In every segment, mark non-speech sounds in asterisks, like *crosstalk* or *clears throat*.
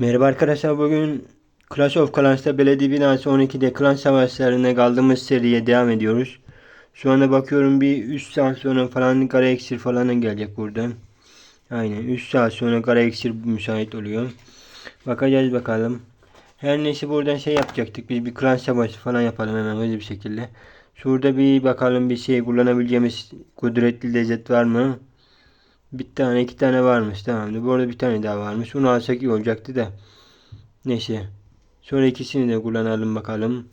Merhaba arkadaşlar bugün Clash of Clans'ta belediye binası 12'de klan savaşlarına kaldığımız seriye devam ediyoruz. Şu anda bakıyorum bir 3 saat sonra falan kara iksir falan gelecek buradan. Aynen 3 saat sonra kara iksir müsait oluyor. Bakacağız bakalım. Her neyse buradan şey yapacaktık. Biz bir klan savaşı falan yapalım hemen hızlı bir şekilde. Şurada bir bakalım bir şey kullanabileceğimiz kudretli lezzet var mı? Bir tane iki tane varmış tamamdır. Bu arada bir tane daha varmış. Onu alsak iyi olacaktı da. Neyse. Sonra ikisini de kullanalım bakalım.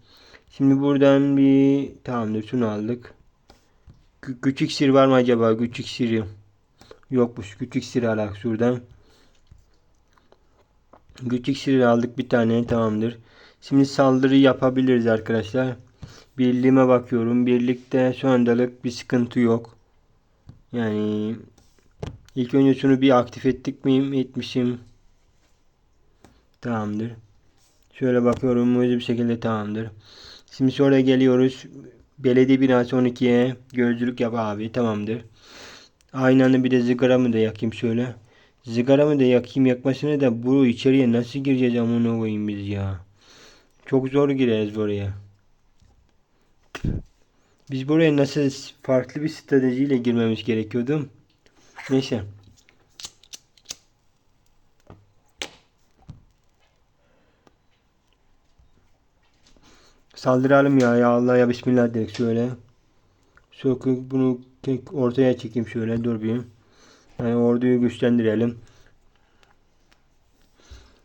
Şimdi buradan bir tamamdır şunu aldık. Kü- küçük sir var mı acaba? Küçük siri. Yokmuş. Küçük sir alak şuradan. Küçük sir aldık bir tane tamamdır. Şimdi saldırı yapabiliriz arkadaşlar. Birliğime bakıyorum. Birlikte şu andalık bir sıkıntı yok. Yani İlk önce şunu bir aktif ettik miyim? Etmişim. Tamamdır. Şöyle bakıyorum. Hızlı bir şekilde tamamdır. Şimdi sonra geliyoruz. Belediye binası 12'ye gözlük yap abi. Tamamdır. Aynı anda bir de zigaramı da yakayım şöyle. Zigaramı da yakayım yakmasına da bu içeriye nasıl gireceğiz amına koyayım biz ya. Çok zor gireriz buraya. Biz buraya nasıl farklı bir stratejiyle girmemiz gerekiyordu. Neyse. Saldıralım ya ya Allah ya Bismillah dedik şöyle. Şöyle bunu ortaya çekeyim şöyle dur bir. Yani orduyu güçlendirelim.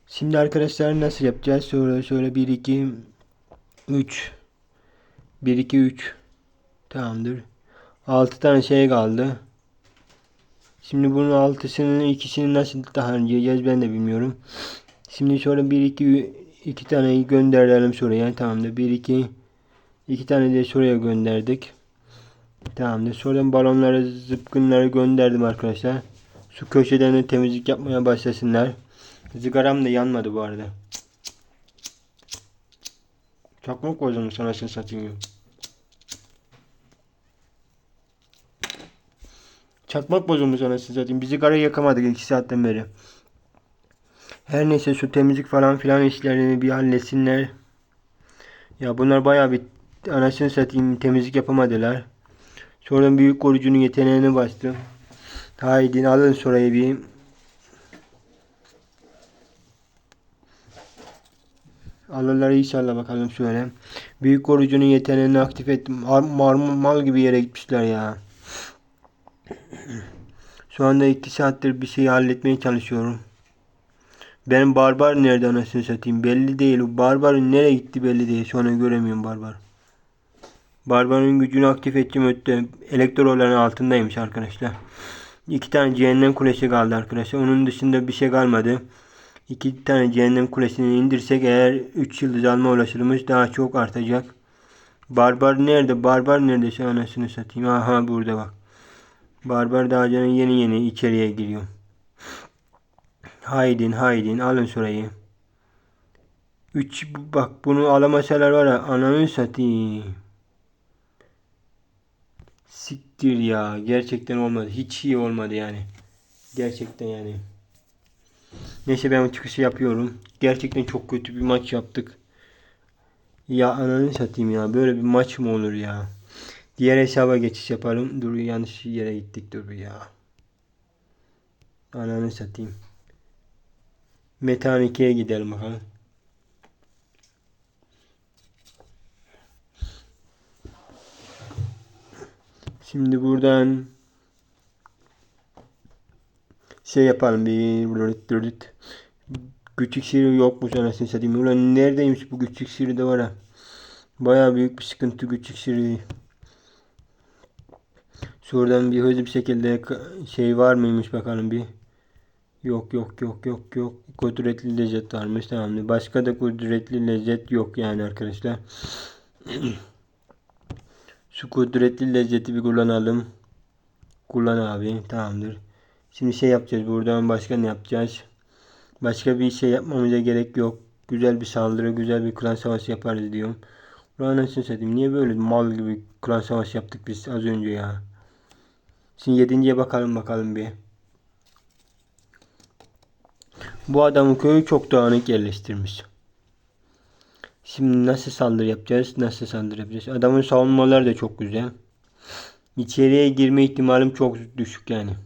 Şimdi arkadaşlar nasıl yapacağız? Şöyle şöyle 1 2 3 1 2 3 Tamamdır. 6 tane şey kaldı. Şimdi bunun altısının ikisini nasıl tahanlayacağız ben de bilmiyorum. Şimdi sonra 1 2 iki taneyi gönderelim şuraya. Tamamdır. 1 2 iki tane de şuraya gönderdik. Tamamdır. Sonra balonları, zıpkınları gönderdim arkadaşlar. Şu köşeden de temizlik yapmaya başlasınlar. Zigaram da yanmadı bu arada. Çakmak koydum sana satayım. Çakmak bozulmuş anasını satayım. Bizi kara yakamadık 2 saatten beri. Her neyse şu temizlik falan filan işlerini bir halletsinler. Ya bunlar bayağı bir anasını satayım temizlik yapamadılar. Sonra büyük korucunun yeteneğine bastım. Haydi alın şurayı bir. Alırlar inşallah bakalım şöyle. Büyük korucunun yeteneğini aktif ettim. Mar mar mal gibi yere gitmişler ya. Şu anda iki saattir bir şeyi halletmeye çalışıyorum. Benim barbar nerede anasını satayım belli değil. Barbarın nereye gitti belli değil. Şu an göremiyorum barbar. Barbarın gücünü aktif edeceğim ötte. Elektroların altındaymış arkadaşlar. İki tane cehennem kulesi kaldı arkadaşlar. Onun dışında bir şey kalmadı. İki tane cehennem kulesini indirsek eğer 3 yıldız alma ulaşılmış daha çok artacak. Barbar nerede? Barbar nerede şu anasını satayım. Aha burada bak. Barbar dağcının yeni yeni içeriye giriyor. Haydin haydin alın şurayı. 3 bak bunu alamasalar var ya ananı satayım. Siktir ya. Gerçekten olmadı. Hiç iyi olmadı yani. Gerçekten yani. Neyse ben çıkışı yapıyorum. Gerçekten çok kötü bir maç yaptık. Ya ananı satayım ya. Böyle bir maç mı olur ya? Diğer hesaba geçiş yapalım. Dur yanlış yere gittik dur ya. Ananı satayım. Metan 2'ye gidelim bakalım. Şimdi buradan şey yapalım bir. Küçük siri yokmuş anasını satayım. Ulan neredeymiş bu küçük siri de var ha. Baya büyük bir sıkıntı küçük siri. Şuradan bir hızlı bir şekilde şey var mıymış bakalım bir. Yok yok yok yok yok. Kudretli lezzet varmış tamamdır. Başka da kudretli lezzet yok yani arkadaşlar. *clears throat* Şu kudretli lezzeti bir kullanalım. Kullan abi tamamdır. Şimdi şey yapacağız buradan başka ne yapacağız? Başka bir şey yapmamıza gerek yok. Güzel bir saldırı, güzel bir klan savaşı yaparız diyorum. Ulan anasını satayım. Niye böyle mal gibi klan savaşı yaptık biz az önce ya? Şimdi yedinciye bakalım bakalım bir. Bu adamın köyü çok dağınık yerleştirmiş. Şimdi nasıl saldırı yapacağız? Nasıl saldırı yapacağız? Adamın savunmaları da çok güzel. İçeriye girme ihtimalim çok düşük yani.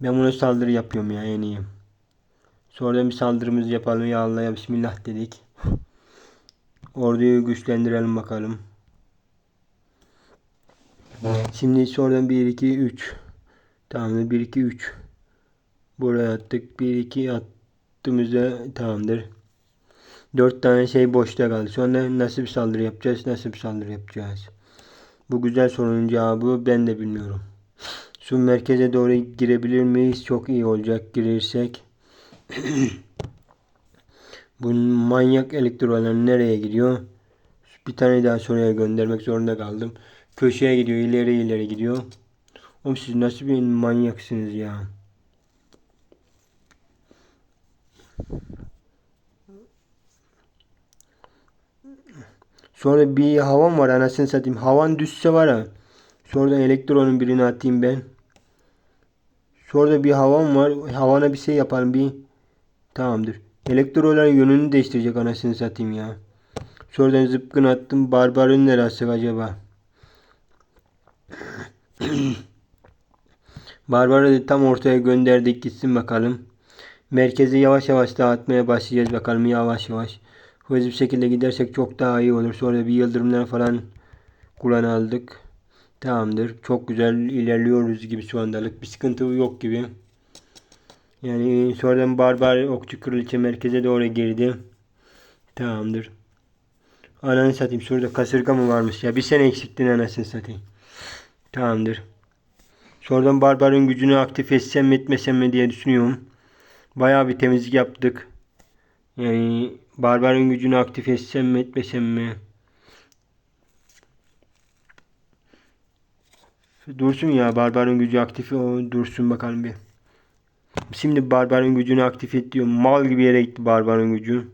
Ben buna saldırı yapıyorum ya en iyi. Sonradan bir saldırımızı yapalım ya Allah ya Bismillah dedik. Orduyu güçlendirelim bakalım. Şimdi sonradan 1 2 3. Tamamdır 1 2 3. Buraya attık. 1 2 attığımızda tamamdır. 4 tane şey boşta kaldı. Sonra nasıl bir saldırı yapacağız? Nasıl bir saldırı yapacağız? Bu güzel sorunun cevabı ben de bilmiyorum. Şu merkeze doğru girebilir miyiz? Çok iyi olacak girirsek. *clears throat* Bu manyak elektrolar nereye gidiyor? Bir tane daha soruya göndermek zorunda kaldım. Köşeye gidiyor, ileri ileri gidiyor. Oğlum siz nasıl bir manyaksınız ya? Sonra bir havan var anasını satayım. Havan düşse var ha. Sonra elektronun birini atayım ben. Sonra da bir havan var. Havana bir şey yapalım bir. Tamamdır. Elektroların yönünü değiştirecek anasını satayım ya. Sonradan zıpkın attım. Barbarın neresi acaba? *clears throat* Barbarı da tam ortaya gönderdik gitsin bakalım. Merkezi yavaş yavaş dağıtmaya başlayacağız bakalım yavaş yavaş. Hızlı bir şekilde gidersek çok daha iyi olur. Sonra bir yıldırımlar falan kullan aldık. Tamamdır. Çok güzel ilerliyoruz gibi şu andalık. Bir sıkıntı yok gibi. Yani sonradan barbar okçu kraliçe merkeze doğru girdi. Tamamdır. Ananı satayım. Şurada kasırga mı varmış ya? Bir sene eksiktin anasını satayım. Tamamdır. Sonradan barbarın gücünü aktif etsem mi etmesem mi diye düşünüyorum. Bayağı bir temizlik yaptık. Yani barbarın gücünü aktif etsem mi etmesem mi? Dursun ya barbarın gücü aktif o dursun bakalım bir. Şimdi barbarın gücünü aktif et diyor. Mal gibi yere gitti barbarın gücü.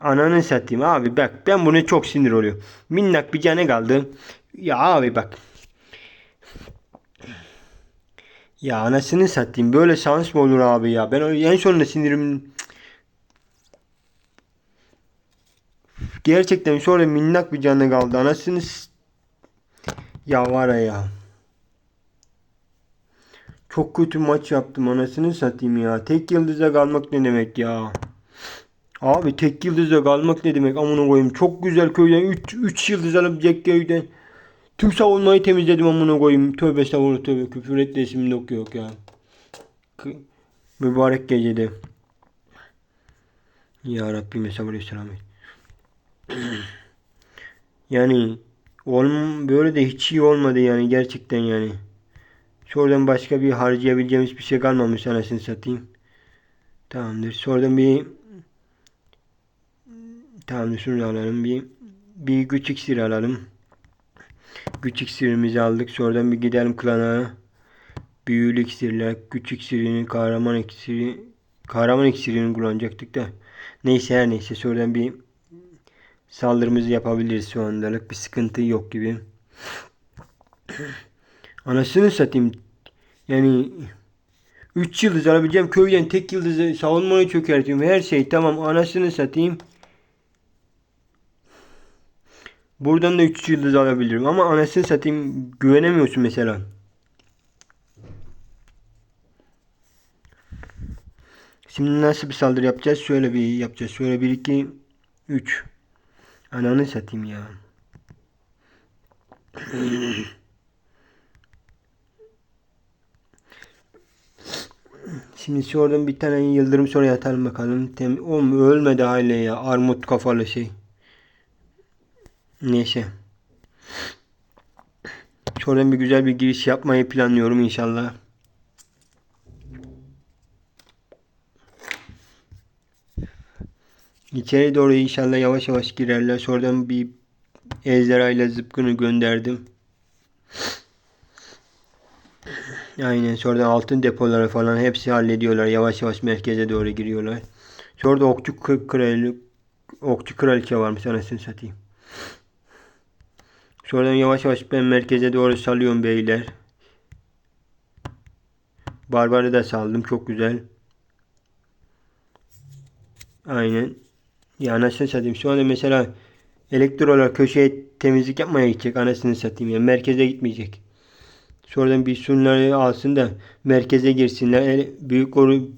Ananı satayım abi bak ben buna çok sinir oluyor. Minnak bir canı kaldı. Ya abi bak. Ya anasını satayım böyle şans mı olur abi ya? Ben en sonunda sinirim Gerçekten sonra minnak bir canı kaldı. Anasını ya var ya. Çok kötü maç yaptım anasını satayım ya. Tek yıldıza kalmak ne demek ya? Abi tek yıldıza kalmak ne demek amına koyayım. Çok güzel köyden 3 3 yıldız alabilecek köyden. Tüm savunmayı temizledim amına koyayım. Tövbe estağfurullah tövbe küfür et de isim yok yok ya. Mübarek gecede. Ya Rabbim sabır ve selamet. Yani olm böyle de hiç iyi olmadı yani gerçekten yani. Sonradan başka bir harcayabileceğimiz bir şey kalmamış anasını satayım. Tamamdır. Sonradan bir tamamdır şunu alalım. Bir bir güç iksiri alalım. Güç iksirimizi aldık. Sonradan bir gidelim klana. Büyülü iksirler, güç iksirini, kahraman iksiri, kahraman iksirini kullanacaktık da. Neyse her neyse sonradan bir saldırımızı yapabiliriz şu andalık. Bir sıkıntı yok gibi. *clears throat* Anasını satayım. Yani 3 yıldız alabileceğim köyden tek yıldızı savunmayı çökertiyorum. Her şey tamam anasını satayım. Buradan da 3 yıldız alabilirim ama anasını satayım güvenemiyorsun mesela. Şimdi nasıl bir saldırı yapacağız? Şöyle bir yapacağız. Şöyle 1 2 3. Ananı satayım ya. Şimdi şuradan bir tane yıldırım sonra atalım bakalım. Tem Oğlum ölmedi hala ya. Armut kafalı şey. Neyse. Şuradan bir güzel bir giriş yapmayı planlıyorum inşallah. İçeri doğru inşallah yavaş yavaş girerler. Sonradan bir ejderha ile zıpkını gönderdim. Aynen sonradan altın depoları falan hepsi hallediyorlar. Yavaş yavaş merkeze doğru giriyorlar. Sonra da okçu krali okçu kraliçe varmış anasını satayım. Sonradan yavaş yavaş ben merkeze doğru salıyorum beyler. Barbarı da saldım. Çok güzel. Aynen. Ya anasını satayım. Şu anda mesela elektrolar köşeye temizlik yapmaya gidecek. Anasını satayım ya. Merkeze gitmeyecek. Sonradan bir sunları alsın da merkeze girsinler. Büyük oru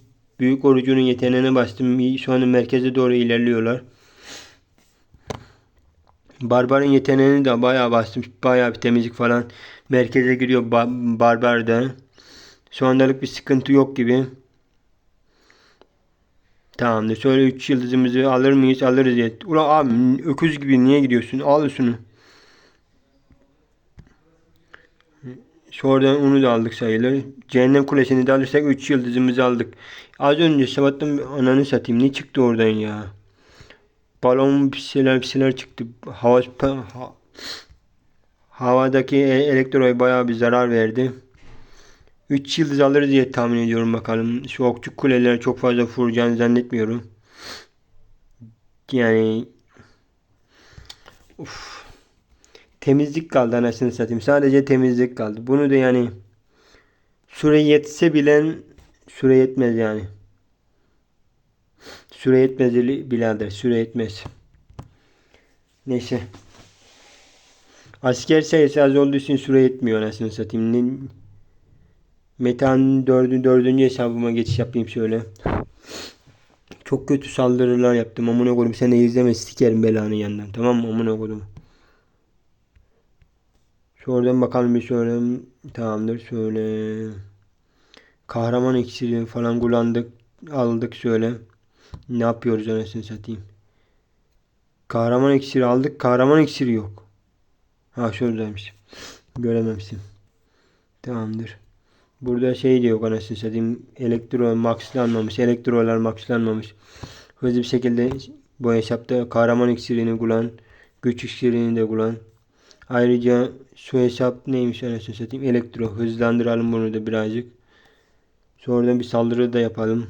büyük orucunun yeteneğine bastım. Şu anda merkeze doğru ilerliyorlar. Barbar'ın yeteneğini de bayağı bastım. Bayağı bir temizlik falan. Merkeze giriyor ba- Barbar'da. Şu andalık bir sıkıntı yok gibi. Tamamdır. Şöyle 3 yıldızımızı alır mıyız? Alırız ya. Ulan abi öküz gibi niye gidiyorsun? Al şunu. Sonradan onu da aldık sayılır. Cehennem Kulesi'ni de alırsak 3 yıldızımızı aldık. Az önce sabahtan ananı satayım. Ne çıktı oradan ya? Balon bir şeyler bir şeyler çıktı. Hava, ha- havadaki e- elektroya bayağı bir zarar verdi. 3 yıldız alırız diye tahmin ediyorum bakalım. Şu okçu kuleleri çok fazla vuracağını zannetmiyorum. Yani uf. Temizlik kaldı anasını satayım. Sadece temizlik kaldı. Bunu da yani süre yetse bilen süre yetmez yani. Süre yetmez birader. Süre yetmez. Neyse. Asker sayısı az olduğu için süre yetmiyor anasını satayım. Metan dördü, dördüncü hesabıma geçiş yapayım şöyle. Çok kötü saldırılar yaptım. Amına koyayım sen izleme sikerim belanı yandan. Tamam mı amına koyayım. Şuradan bakalım bir şöyle. Tamamdır şöyle. Kahraman iksiri falan kullandık. Aldık şöyle. Ne yapıyoruz anasını satayım. Kahraman iksiri aldık. Kahraman iksiri yok. Ha şuradaymış. Görememişim. Tamamdır. Burada şey de yok anasını satayım. Elektro maxlanmamış. Elektrolar maxlanmamış. Hızlı bir şekilde bu hesapta kahraman iksirini kullan. Güç iksirini de kullan. Ayrıca şu hesap neymiş anasını satayım. Elektro. Hızlandıralım bunu da birazcık. Sonradan bir saldırı da yapalım.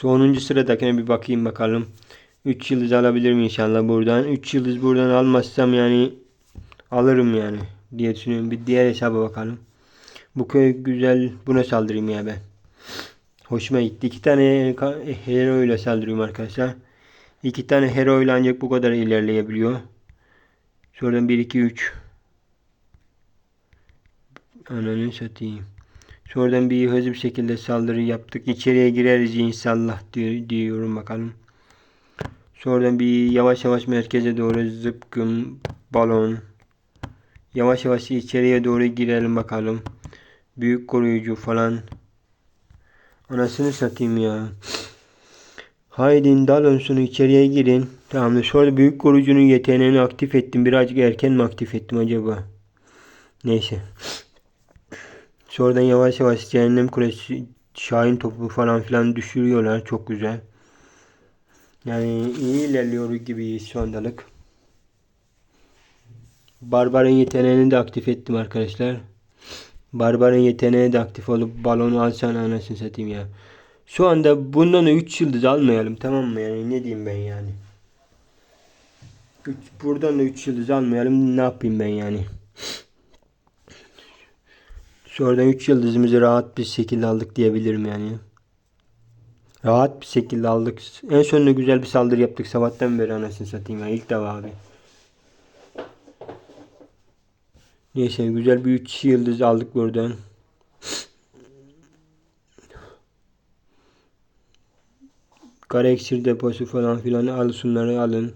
Sonuncu sıradakine bir bakayım bakalım. 3 yıldız alabilir miyim inşallah buradan. 3 yıldız buradan almazsam yani alırım yani diye düşünüyorum. Bir diğer hesaba bakalım. Bu köy güzel. Buna saldırayım ya ben. Hoşuma gitti. İki tane hero ile saldırıyorum arkadaşlar. İki tane hero ile ancak bu kadar ilerleyebiliyor. Sonradan 1 2 3 Ananı satayım. Sonradan bir hızlı bir şekilde saldırı yaptık. İçeriye gireriz inşallah diyor, diyorum bakalım. Sonradan bir yavaş yavaş merkeze doğru zıpkın balon. Yavaş yavaş içeriye doğru girelim bakalım. Büyük koruyucu falan. Anasını satayım ya. Haydi dalın şunu içeriye girin. Tamamdır. Sonra büyük koruyucunun yeteneğini aktif ettim. Birazcık erken mi aktif ettim acaba? Neyse. Sonradan yavaş yavaş cehennem kulesi Şahin topu falan filan düşürüyorlar. Çok güzel. Yani iyi ilerliyor gibi şu andalık. Barbar'ın yeteneğini de aktif ettim arkadaşlar. Barbar'ın yeteneği de aktif olup balonu alsan anasını satayım ya. Şu anda bundan 3 yıldız almayalım tamam mı yani ne diyeyim ben yani. Üç, buradan da 3 yıldız almayalım ne yapayım ben yani. Sonradan 3 yıldızımızı rahat bir şekilde aldık diyebilirim yani. Rahat bir şekilde aldık. En sonunda güzel bir saldırı yaptık sabahtan beri anasını satayım ya ilk defa abi. Neyse güzel bir 3 yıldız aldık buradan. Kara iksir deposu falan filan al şunları alın.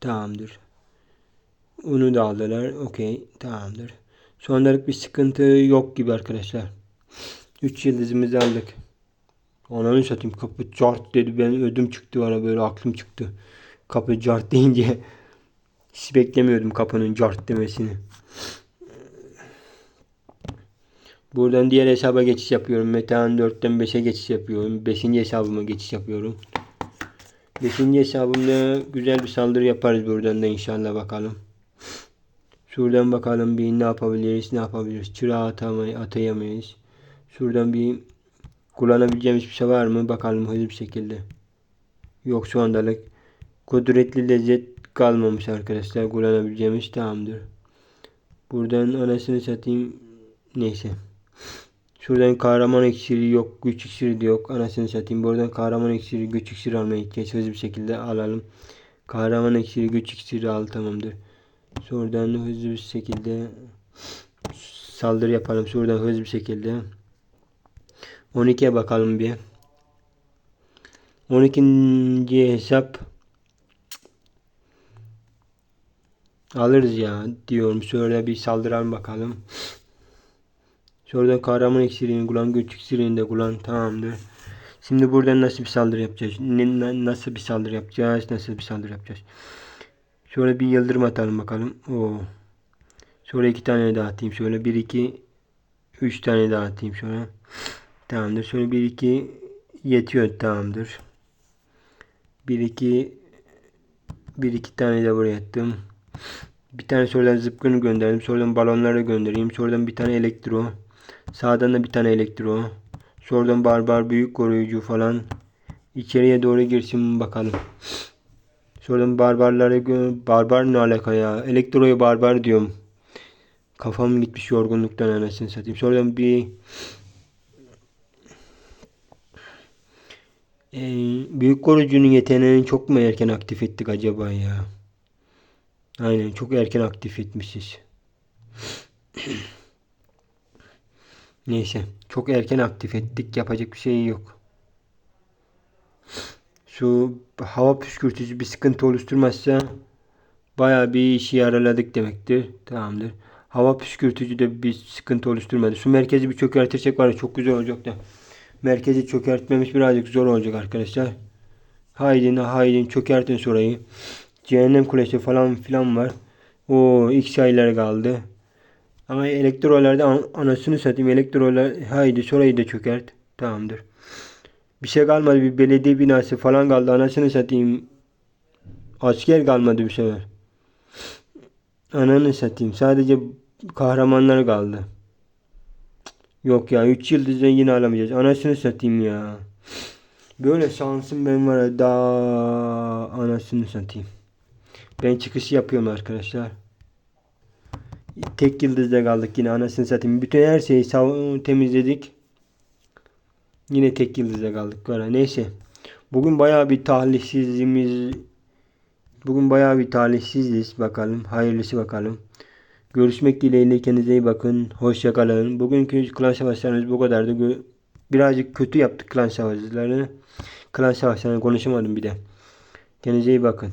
Tamamdır. Onu da aldılar. Okey. Tamamdır. Anlık bir sıkıntı yok gibi arkadaşlar. 3 yıldızımızı aldık. Ananı satayım kapı cart dedi. Ben ödüm çıktı bana böyle aklım çıktı. Kapı cart *laughs* deyince hiç beklemiyordum kapının cart demesini. Buradan diğer hesaba geçiş yapıyorum. Metehan 4'ten 5'e geçiş yapıyorum. 5. hesabıma geçiş yapıyorum. 5. hesabımda güzel bir saldırı yaparız buradan da inşallah bakalım. Şuradan bakalım bir ne yapabiliriz, ne yapabiliriz. Çırağı atamayı, atayamayız. Şuradan bir kullanabileceğimiz bir şey var mı? Bakalım hızlı bir şekilde. Yok şu andalık. Kudretli lezzet kalmamış arkadaşlar. Kullanabileceğimiz tamamdır. Buradan anasını satayım. Neyse. Şuradan kahraman iksiri yok. Güç iksiri de yok. Anasını satayım. Buradan kahraman iksiri, güç iksiri almaya ihtiyaç hızlı bir şekilde alalım. Kahraman iksiri, güç iksiri al tamamdır. Şuradan hızlı bir şekilde saldırı yapalım. Şuradan hızlı bir şekilde. 12'ye bakalım bir. 12. hesap alırız ya diyorum. Şöyle bir saldıralım bakalım. Şuradan kahraman iksirini kullan, güç iksirini de kullan. Tamamdır. Şimdi buradan nasıl bir saldırı yapacağız? Nasıl bir saldırı yapacağız? Nasıl bir saldırı yapacağız? Şöyle bir yıldırım atalım bakalım. Oo. Şöyle iki tane daha atayım. Şöyle bir iki üç tane daha atayım şöyle. Tamamdır. Şöyle bir iki yetiyor. Tamamdır. Bir iki bir iki tane de buraya attım. Bir tane sonradan zıpkını gönderdim. Sonradan balonları göndereyim. Sonradan bir tane elektro. Sağdan da bir tane elektro. Sonradan barbar büyük koruyucu falan. İçeriye doğru girsin bakalım. Sonradan barbarları gö- barbar ne alaka ya? Elektroya barbar diyorum. Kafam gitmiş yorgunluktan anasını satayım. Sonradan bir Ee, büyük koruyucunun yeteneğini çok mu erken aktif ettik acaba ya? Aynen çok erken aktif etmişiz. *clears throat* Neyse çok erken aktif ettik yapacak bir şey yok. Şu hava püskürtücü bir sıkıntı oluşturmazsa bayağı bir işi yaraladık demektir. Tamamdır. Hava püskürtücü de bir sıkıntı oluşturmadı. Şu merkezi bir çökertirsek var ya çok güzel olacak da. Merkezi çökertmemiz birazcık zor olacak arkadaşlar. Haydin haydin çökertin şurayı. Cehennem kulesi falan filan var. O ilk sayılar kaldı. Ama elektrolarda an- anasını satayım. Elektrolar haydi şurayı da çökert. Tamamdır. Bir şey kalmadı. Bir belediye binası falan kaldı. Anasını satayım. Asker kalmadı bir sefer. Ananı satayım. Sadece kahramanlar kaldı. Yok ya 3 yıldızdan yine alamayacağız. Anasını satayım ya. Böyle şansım ben var ya daha anasını satayım. Ben çıkış yapıyorum arkadaşlar. Tek yıldızda kaldık yine anasını satayım. Bütün her şeyi temizledik. Yine tek yıldızda kaldık. Ya. Neyse. Bugün bayağı bir talihsizliğimiz Bugün bayağı bir talihsiziz. Bakalım. Hayırlısı bakalım. Görüşmek dileğiyle kendinize iyi bakın. Hoşça kalın. Bugünkü klan savaşlarımız bu kadardı. Birazcık kötü yaptık klan savaşlarını. Klan savaşlarını konuşamadım bir de. Kendinize iyi bakın.